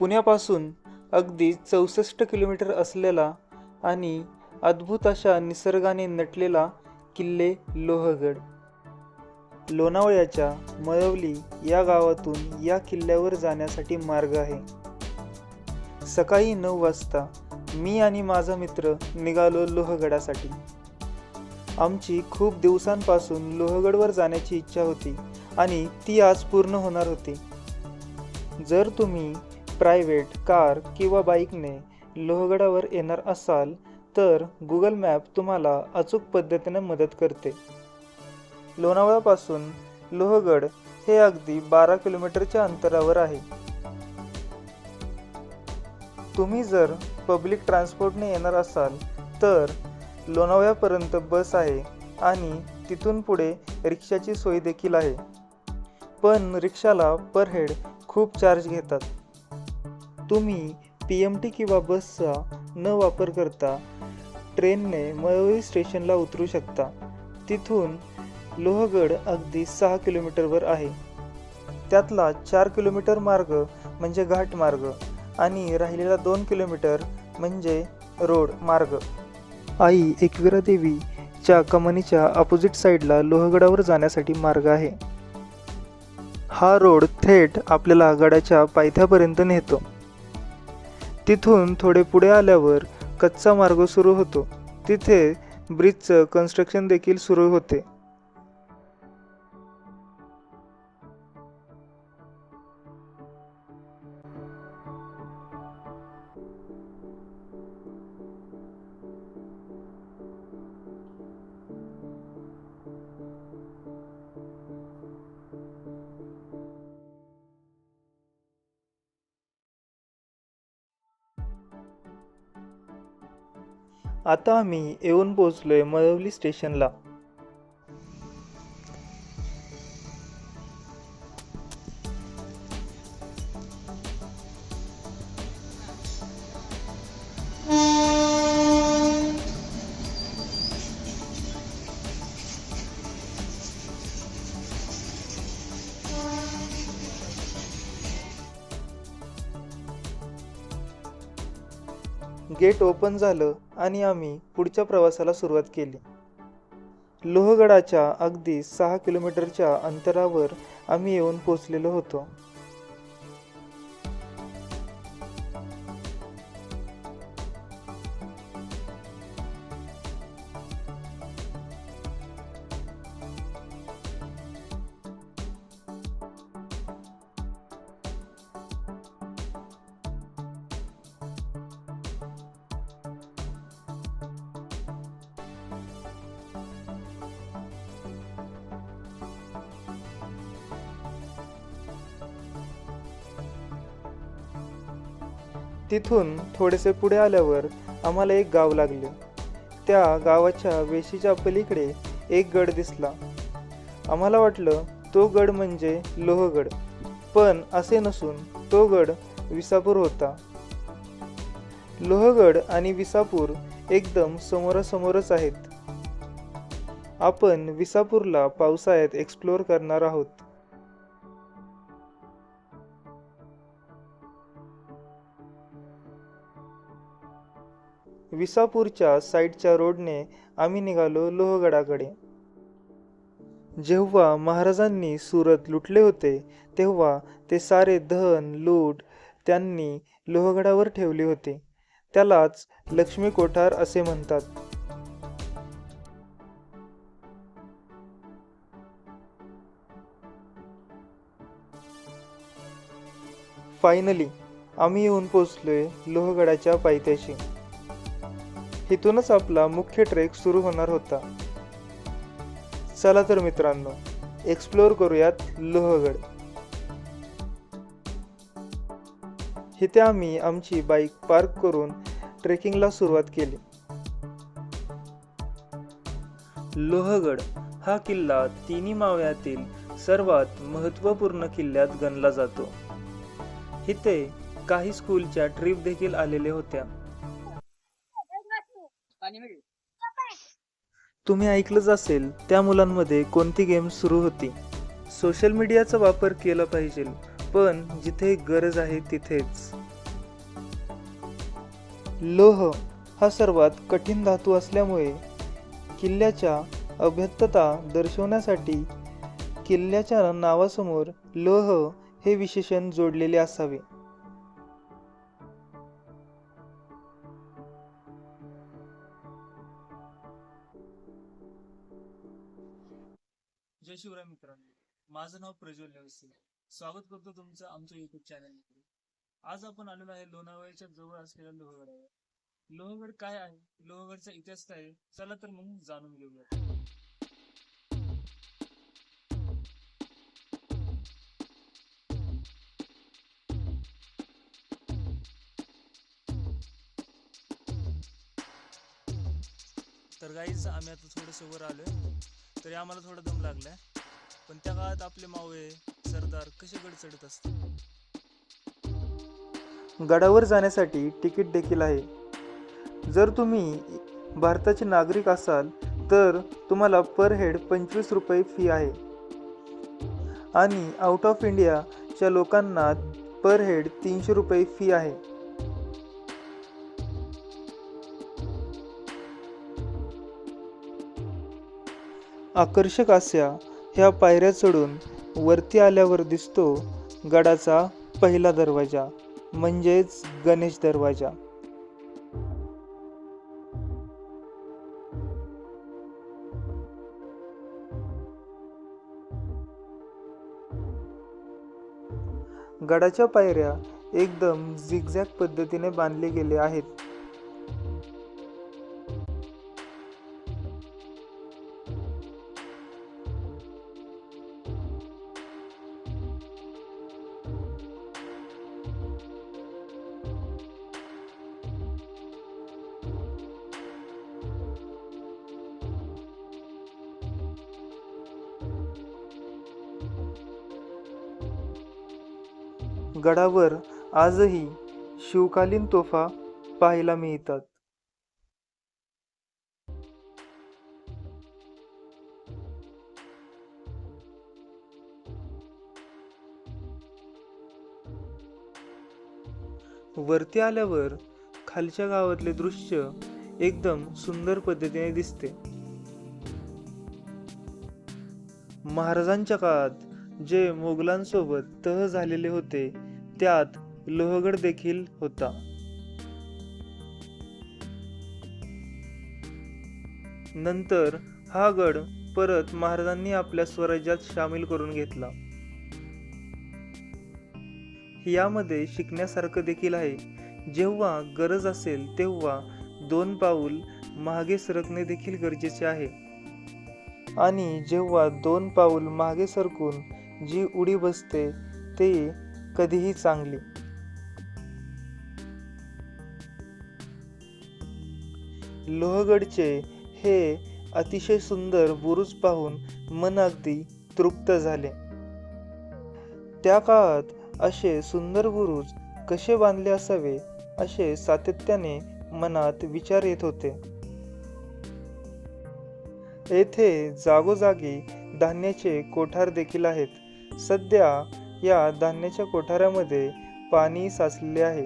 पुण्यापासून अगदी चौसष्ट किलोमीटर असलेला आणि अद्भुत अशा निसर्गाने नटलेला किल्ले लोहगड. लोणावळ्याच्या मळवली या गावातून या किल्ल्यावर जाण्यासाठी मार्ग आहे. सकाळी नऊ वाजता मी आणि माझा मित्र निघालो लोहगडासाठी. आमची खूप दिवसांपासून लोहगडवर जाण्याची इच्छा होती आणि ती आज पूर्ण होणार होती. जर तुम्ही प्रायव्हेट कार किंवा बाईकने लोहगडावर येणार असाल तर गुगल मॅप तुम्हाला अचूक पद्धतीने मदत करते. लोणावळापासून लोहगड हे अगदी बारा किलोमीटरच्या अंतरावर आहे. तुम्ही जर पब्लिक ट्रान्सपोर्टने येणार असाल तर लोणावळ्यापर्यंत बस आहे आणि तिथून पुढे रिक्षाची सोय देखील आहे. पण रिक्षाला पर हेड खूप चार्ज घेतात. तुम्ही पी एम टी किंवा बसचा न वापर करता ट्रेनने मळवळी स्टेशनला उतरू शकता. तिथून लोहगड अगदी सहा किलोमीटरवर आहे. त्यातला चार किलोमीटर मार्ग म्हणजे घाट मार्ग आणि राहिलेला दोन किलोमीटर म्हणजे रोड मार्ग. आई एकविरा देवीच्या कमानीच्या अपोजिट साईडला लोहगडावर जाण्यासाठी मार्ग आहे. हा रोड थेट आपल्याला गडाच्या पायथ्यापर्यंत नेतो. तिथून थोडे पुढे आल्यावर कच्चा मार्ग सुरू होतो. तिथे ब्रिजचं कन्स्ट्रक्शन देखील सुरू होते. आता आम्ही येऊन पोहोचलोय मळवली स्टेशनला. गेट ओपन झालं. आणि आम्ही पुढच्या प्रवासाला सुरुवात केली. लोहगडाच्या अगदी सहा किलोमीटरच्या अंतरावर आम्ही येऊन पोचलेलो होतो. तिथून थोडेसे पुढे आल्यावर आम्हाला एक गाव लागले. त्या गावाच्या वेशीच्या पलीकडे एक गड दिसला. आम्हाला वाटलं तो गड म्हणजे लोहगड पण असे नसून तो गड विसापूर होता. लोहगड आणि विसापूर एकदम समोरासमोरच आहेत. आपण विसापूरला पावसाळ्यात एक्सप्लोअर करणार आहोत. विसापूरच्या साईडच्या रोडने आम्ही निघालो लोहगडाकडे. जेव्हा महाराजांनी सुरत लुटले होते तेव्हा ते सारे धन लूट त्यांनी लोहगडावर ठेवले होते. त्यालाच लक्ष्मी कोठार असे म्हणतात. फायनली आम्ही येऊन पोचलोय लोहगडाच्या पायथ्याशी. इथूनच आपला मुख्य ट्रेक सुरू होणार होता. चला तर मित्रांनो एक्सप्लोअर करूयात लोहगड. इथे आम्ही आमची बाईक पार्क करून ट्रेकिंगला सुरुवात केली. लोहगड हा किल्ला तिन्ही मावळ्यातील सर्वात महत्त्वपूर्ण किल्ल्यात गणला जातो. इथे काही स्कूलच्या ट्रिप देखील आलेल्या होत्या. तुम्ही ऐकलंच असेल त्या मुलांमध्ये कोणती गेम सुरू होती. सोशल मीडियाचा वापर केला पाहिजे पण जिथे गरज आहे तिथेच. लोह हा सर्वात कठीण धातू असल्यामुळे किल्ल्याच्या अभ्यत्तता दर्शवण्यासाठी किल्ल्याच्या नावासमोर लोह हे विशेषण जोडलेले असावे. माझं नाव प्रज्वल नेवसे स्वागत करतो तुमचं आमच्या युट्यूब चॅनलमध्ये आज आपण आलेलो आहे लोणावळ्याच्या जवळ असलेल्या लोहगडावर. लोहगड काय आहे? लोहगडचा इतिहास काय आहे? चला तर मग जाणून घेऊया. तर गाईच आम्ही आता थोडंसं वर आलोय. तरी आम्हाला थोडा दम लागलाय. पण त्या काळात आपले मावळे सरदार कसे गड चढत असते गडावर जाण्यासाठी तिकीट देखील आहे. जर तुम्ही भारताचे नागरिक असाल तर तुम्हाला पर हेड पंचवीस रुपये फी आहे. आणि आउट ऑफ इंडियाच्या लोकांना पर हेड तीनशे रुपये फी आहे. आकर्षक अशा ह्या पायऱ्या चढून वरती आल्यावर दिसतो गडाचा पहिला दरवाजा म्हणजेच गणेश दरवाजा. गडाच्या पायऱ्या एकदम झिगझॅग पद्धतीने बांधले गेले आहेत. गडावर आजही शिवकालीन तोफा पाहायला मिळतात. वरती आल्यावर खालच्या गावातले दृश्य एकदम सुंदर पद्धतीने दिसते. महाराजांच्या काळात जे मोगलांसोबत तह झालेले होते त्यात लोहगड देखील होता. नंतर हा गड परत महाराजांनी आपल्या स्वराज्यात सामील करून घेतला. यामध्ये शिकण्यासारखं देखील आहे. जेव्हा गरज असेल तेव्हा दोन पाऊल मागे सरकणे देखील गरजेचे आहे. आणि जेव्हा दोन पाऊल मागे सरकून जी उडी बसते ते कधीही चांगली. लोहगडचे हे अतिशय सुंदर बुरुज पाहून मन अगदी तृप्त झाले. त्या काळात असे सुंदर बुरुज कसे बांधले असावे असे सातत्याने मनात विचार येत होते. येथे जागोजागी धान्याचे कोठार देखील आहेत. सध्या या धान्याच्या कोठारामध्ये पाणी साचलेले आहे.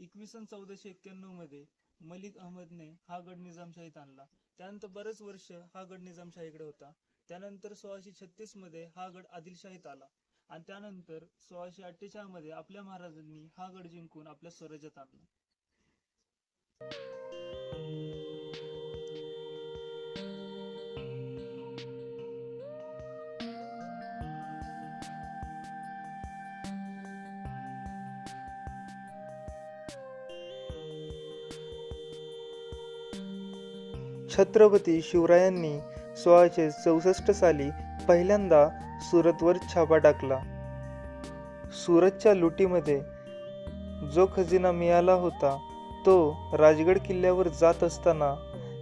इसवी सन चौदाशे एक्क्याण्णवमध्ये मलिक अहमदने हा गड निजामशाहीत आणला. त्यानंतर बरेच वर्ष हा गड निजामशाहीकडे होता. त्यानंतर सोळाशे छत्तीसमध्ये हा गड आदिलशाहीत आला. आणि त्यानंतर सोळाशे अठ्ठेचाळमध्ये आपल्या महाराजांनी हा गड जिंकून आपल्या स्वराज्यात आणला. छत्रपती शिवरायांनी सोळाशे चौसष्ट साली पहिल्यांदा सुरतवर छापा टाकला. सुरतच्या लुटीमध्ये जो खजिना मिळाला होता तो राजगड किल्ल्यावर जात असताना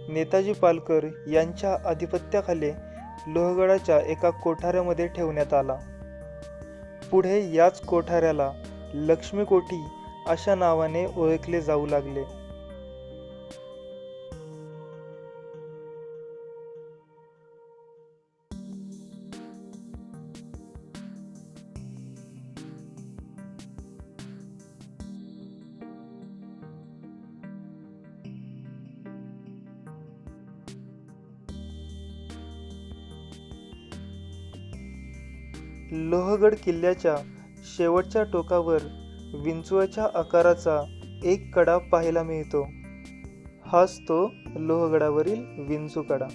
नेताजी पालकर यांच्या आधिपत्याखाली लोहगडाच्या एका कोठाऱ्यामध्ये ठेवण्यात आला. पुढे याच कोठाऱ्याला लक्ष्मी कोठी अशा नावाने ओळखले जाऊ लागले. लोहगड किल्ल्याच्या शेवटच्या टोकावर विंचवाच्या आकाराचा एक कडा पाहायला मिळतो. हाच तो लोहगडावरील विंचू कडा.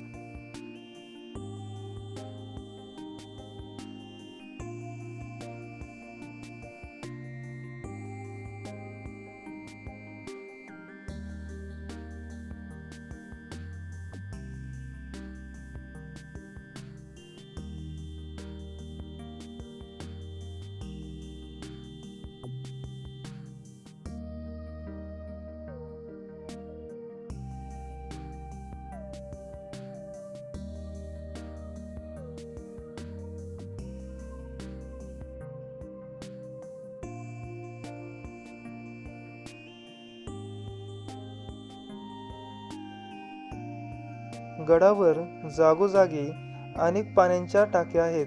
गडावर जागोजागी अनेक पाण्याच्या टाक्या आहेत.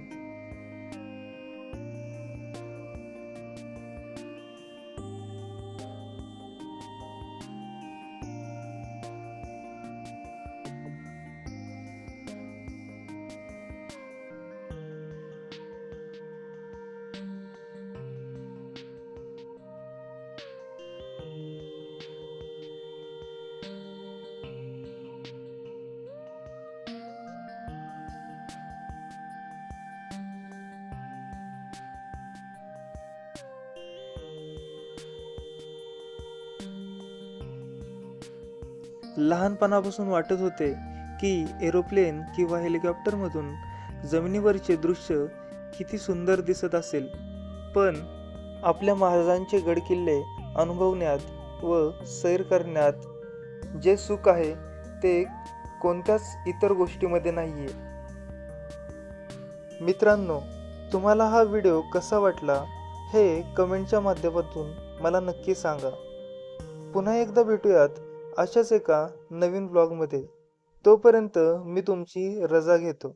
लहानपणापासून वाटत होते की एरोप्लेन किंवा हेलिकॉप्टरमधून जमिनीवरचे दृश्य किती सुंदर दिसत असेल. पण आपल्या महाराजांचे गडकिल्ले अनुभवण्यात व सैर करण्यात जे सुख आहे ते कोणत्याच इतर गोष्टीमध्ये नाही आहे मित्रांनो तुम्हाला हा व्हिडिओ कसा वाटला हे कमेंटच्या माध्यमातून मला नक्की सांगा. पुन्हा एकदा भेटूयात अशाच एका नवीन ब्लॉगमध्ये तोपर्यंत मी तुमची रजा घेतो.